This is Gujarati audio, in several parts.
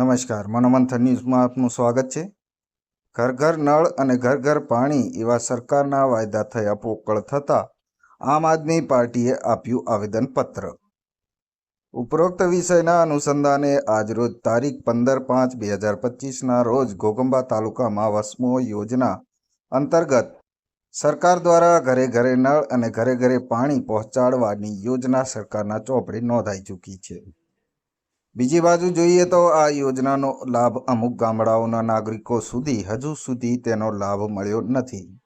નમસ્કાર, મનોમંથન ન્યૂઝમાં આપનું સ્વાગત છે. ઘર ઘર નળ અને ઘર ઘર પાણી એવા સરકારના વાયદા થયા પોકળ થતાં આમ આદમી પાર્ટીએ આપ્યું આવેદનપત્ર. ઉપરોક્ત વિષયના અનુસંધાને આજરોજ તારીખ પંદર પાંચ બે હજાર પચીસના રોજ ઘોગંબા તાલુકામાં વસ્મો યોજના અંતર્ગત સરકાર દ્વારા ઘરે ઘરે નળ અને ઘરે ઘરે પાણી પહોંચાડવાની યોજના સરકારના ચોપડે નોંધાઈ ચૂકી છે. બીજી બાજુ જોઈએ તો આ યોજનાનો લાભ અમુક ગામડાઓના નાગરિકો સુધી હજુ સુધી તેનો લાભ મળ્યો નથી.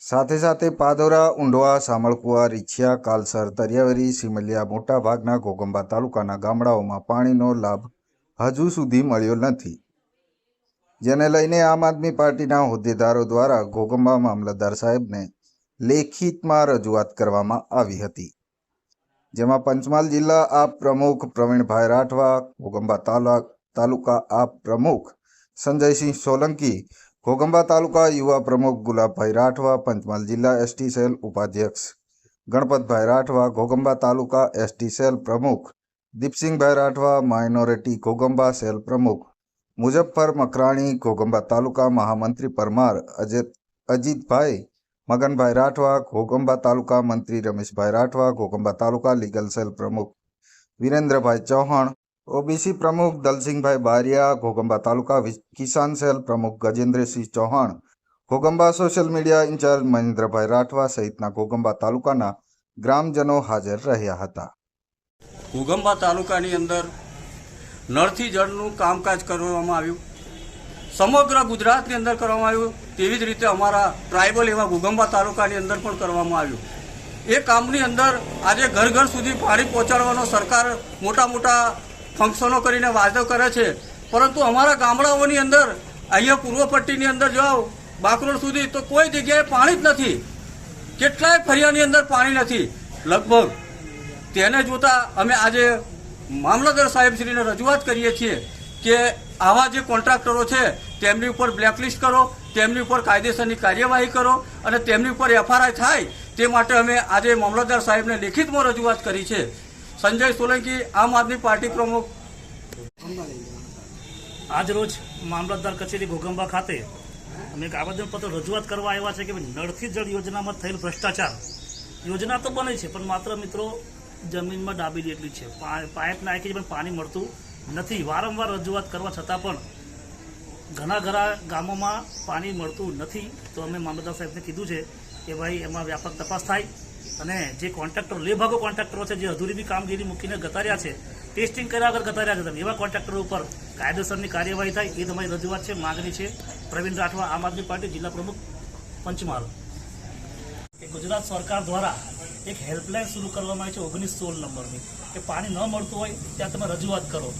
સાથે સાથે પાદોરા, ઊંડવા, સામળકુવા, રીછિયા, કાલસર, તરિયાવરી, સિમલિયા મોટાભાગના ઘોગંબા તાલુકાના ગામડાઓમાં પાણીનો લાભ હજુ સુધી મળ્યો નથી. જેને લઈને આમ આદમી પાર્ટીના હોદ્દેદારો દ્વારા ઘોગંબા મામલતદાર સાહેબને લેખિતમાં રજૂઆત કરવામાં આવી હતી. જેમાં પંચમહાલ જિલ્લા આપ પ્રમુખ પ્રવીણભાઈ રાઠવા ઘોગંબા તાલુક તાલુકા આપ પ્રમુખ સંજયસિંહ સોલંકી ઘોગંબા તાલુકા યુવા પ્રમુખ ગુલાબભાઈ રાઠવા, પંચમહાલ જિલ્લા એસટી સેલ ઉપાધ્યક્ષ ગણપતભાઈ રાઠવા ઘોગંબા તાલુકા એસટી સેલ પ્રમુખ દીપસિંહભાઈ રાઠવા, માઇનોરિટી ઘોગંબા સેલ પ્રમુખ મુઝફ્ફર મકરાણી ઘોગંબા તાલુકા મહામંત્રી પરમાર, અજિત, અજીતભાઈ મગનભાઈ રાઠવા ઘોગંબા તાલુકા મંત્રી રમેશભાઈ રાઠવા ઘોગંબા તાલુકા લીગલ સેલ પ્રમુખ વિરેન્દ્રભાઈ ચૌહાણ, ઓબીસી પ્રમુખ દલસિંહભાઈ બારિયા ઘોગંબા તાલુકા કિસાન સેલ પ્રમુખ Gajendrasinh Chauhan Ghoghamba social media in-charge Mahendrabhai Rathva સહિતના ઘોગંબા તાલુકાના ગ્રામજનો હાજર રહ્યા હતા. ઘોગંબા તાલુકાની અંદર નળથી જળનું કામકાજ કરવામાં આવ્યું. સમગ્ર ગુજરાતની અંદર કરવામાં આવ્યું. તેવી જ રીતે અમારા ટ્રાઇબલ એવા ગુગંબા તાલુકાની અંદર પણ કરવામાં આવ્યું. એ કામની અંદર આજે ઘર ઘર સુધી પાણી પહોંચાડવાનો સરકાર મોટા મોટા ફંક્શનો કરીને વાયદો કરે છે. પરંતુ અમારા ગામડાઓની અંદર, અહીંયા પૂર્વ પટ્ટીની અંદર જાઓ બાકરોડ સુધી તો કોઈ જગ્યાએ પાણી જ નથી. કેટલાય ફરિયાની અંદર પાણી નથી. લગભગ તેને જોતા અમે આજે મામલતદાર સાહેબશ્રીને રજૂઆત કરીએ છીએ કે આવા જે કોન્ટ્રાક્ટરો છે, તેમની ઉપર બ્લેકલિસ્ટ કરો, તેમની ઉપર કાયદેસરની કાર્યવાહી કરો અને તેમની ઉપર એફઆરઆઈ થાય તે માટે અમે આજે મામલતદાર સાહેબને લેખિતમાં રજૂઆત કરી છે. સંજય સોલંકી, આમ આદમી પાર્ટી પ્રમુખ. આજરોજ મામલતદાર કચેરી ભોગંબા ખાતે અમે એક આવેદનપત્ર રજૂઆત કરવા આવ્યા છે કે નળથી જળ યોજનામાં થયેલ ભ્રષ્ટાચાર યોજના તો બને છે, પણ માત્ર મિત્રો જમીનમાં ડાબેલી એટલી છે. પાઇપ નાખી છે, પણ પાણી મળતું નથી. વારંવાર રજૂઆત કરવા છતાં પણ ઘણા ઘણા ગામોમાં પાણી મળતું નથી. તો અમે મામલતદાર સાહેબને કીધું છે કે ભાઈ, એમાં વ્યાપક તપાસ થાય અને જે કોન્ટ્રાક્ટરો, લે ભાગો કોન્ટ્રાક્ટરો છે, જે અધૂરી બી કામગીરી મૂકીને ગતાર્યા છે, ટેસ્ટિંગ કર્યા આગળ ગતાર્યા છે એવા કોન્ટ્રાક્ટરો ઉપર કાયદેસરની કાર્યવાહી થાય એ તમારી રજૂઆત છે, માગણી છે. પ્રવીણ રાઠવા આમ આદમી પાર્ટી જિલ્લા પ્રમુખ પંચમહાલ. ગુજરાત સરકાર દ્વારા એક હેલ્પલાઇન શરૂ કરવામાં આવી છે ઓગણીસ સોળ નંબરની. કે પાણી ન મળતું હોય, ત્યાં તમે રજૂઆત કરો.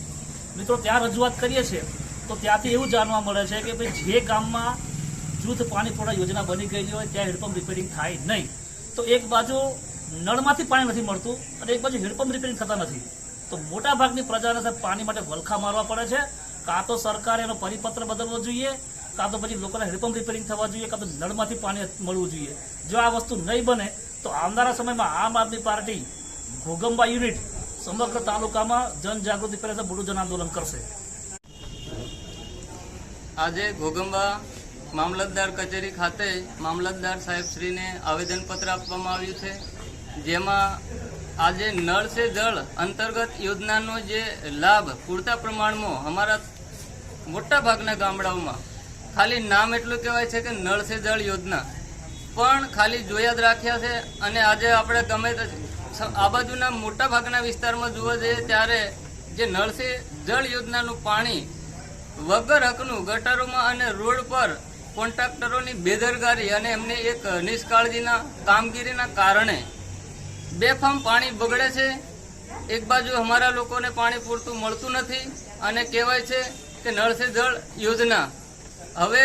મિત્રો, ત્યાં રજૂઆત કરીએ છીએ, તો ત્યાંથી એવું જાણવા મળે છે કે ભાઈ જે ગામમાં જૂથ પાણી પૂરા યોજના બની ગયેલી હોય, ત્યાં હેડપંપ રિપેરિંગ થાય નહીં. તો એક બાજુ નળમાંથી પાણી નથી મળતું અને એક બાજુ હેડપંપ રિપેરિંગ થતા નથી. તો મોટા ભાગની પ્રજાને પાણી માટે વલખા મારવા પડે છે. કાં તો સરકારે એનો પરિપત્ર બદલવો જોઈએ, કાં તો પછી લોકોને હેડપંપ રિપેરિંગ થવા જોઈએ, કાં તો નળમાંથી પાણી મળવું જોઈએ. જો આ વસ્તુ નહીં બને તો આવનારા સમયમાં આમ આદમી પાર્ટી ઘોગંબા યુનિટ સમગ્ર તાલુકામાં જનજાગૃતિ પહેલા મોટું જન આંદોલન કરશે. આજે ઘોગંબા મામલતદાર કચેરી ખાતે મામલતદાર સાહેબશ્રીને આવેદનપત્ર આપવામાં આવ્યું છે, જેમાં આજે નળ સે જળ અંતર્ગત યોજનાનો જે લાભ પૂરતા પ્રમાણમાં અમારા મોટા ભાગના ગામડાઓમાં, ખાલી નામ એટલું કહેવાય છે કે નળ સે જળ યોજના. પણ ખાલી જોયા જ રાખ્યા છે અને આજે આપણે ગમે તે આ બાજુના મોટા ભાગના વિસ્તારમાં જોવા જઈએ ત્યારે જે નળ જળ યોજનાનું પાણી વગર હકનું ગટરોમાં અને રોડ પર કોન્ટ્રાક્ટરોની બેદરકારી અને એમને એક નિષ્કાળજીના કામગીરીના કારણે બેફામ પાણી બગડે છે. એક બાજુ અમારા લોકોને પાણી પૂરતું મળતું નથી અને કહેવાય છે કે નળ જળ યોજના હવે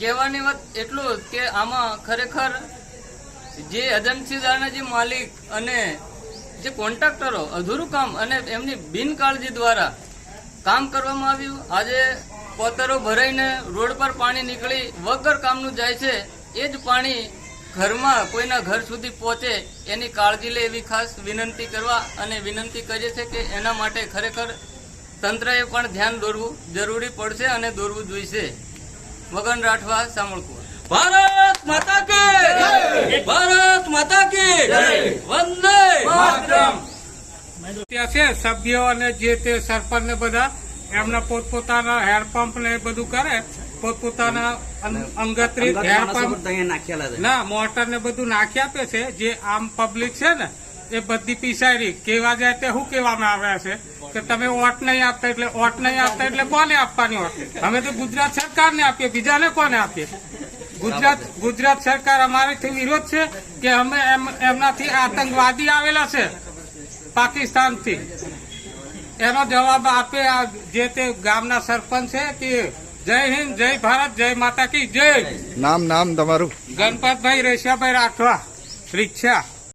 કહેવાની વાત એટલું કે આમાં ખરેખર જે એજન્સીદારના જે માલિક અને જે કોન્ટ્રાક્ટરો અધૂરું કામ અને એમની બિનકાળજી દ્વારા કામ કરવામાં આવ્યું, આજે પોતરો ભરાઈને રોડ પર પાણી નીકળી વગર કામનું જાય છે, એ જ પાણી ઘરમાં કોઈના ઘર સુધી પહોંચે એની કાળજી લે એવી ખાસ વિનંતી કરવા અને વિનંતી કરીએ છીએ કે એના માટે ખરેખર તંત્રએ પણ ધ્યાન દોરવું જરૂરી પડશે અને દોરવું જોઈશે મગન રાઠવા સામળકુવા. ભારત માતા કે ભારત માતા કે વંદે ત્યાં છે સભ્યો અને જે તે સરપંચ ને બધા એમના પોતપોતાના હેન્ડપંપ ને એ બધું કરે પોતપોતાના અંગત રીત હેન્ડપંપ ના મોટર ને બધું નાખી આપે છે જે આમ પબ્લિક છે ને એ બધી પીસાયરી કેવા જાય તે શું કહેવામાં આવ્યા છે? કે તમે ઓટ નહીં આપતા એટલે ઓટ નહીં આપતા એટલે કોને આપવાની ઓટ? અમે તો ગુજરાત સરકારને આપીએ બીજાને કોને આપીએ? ગુજરાત ગુજરાત સરકાર અમારીથી વિરોધ છે કે અમે એમ- એમનાથી આતંકવાદી આવેલા છે પાકિસ્તાનથી? એનો જવાબ આપે આ જે તે ગામના સરપંચ છે કે જય હિન્દ જય ભારત જય માતા કી જય. નામ નામ તમારું. ગણપતભાઈ રેશિયાભાઈ રાઠવા રિક્ષા.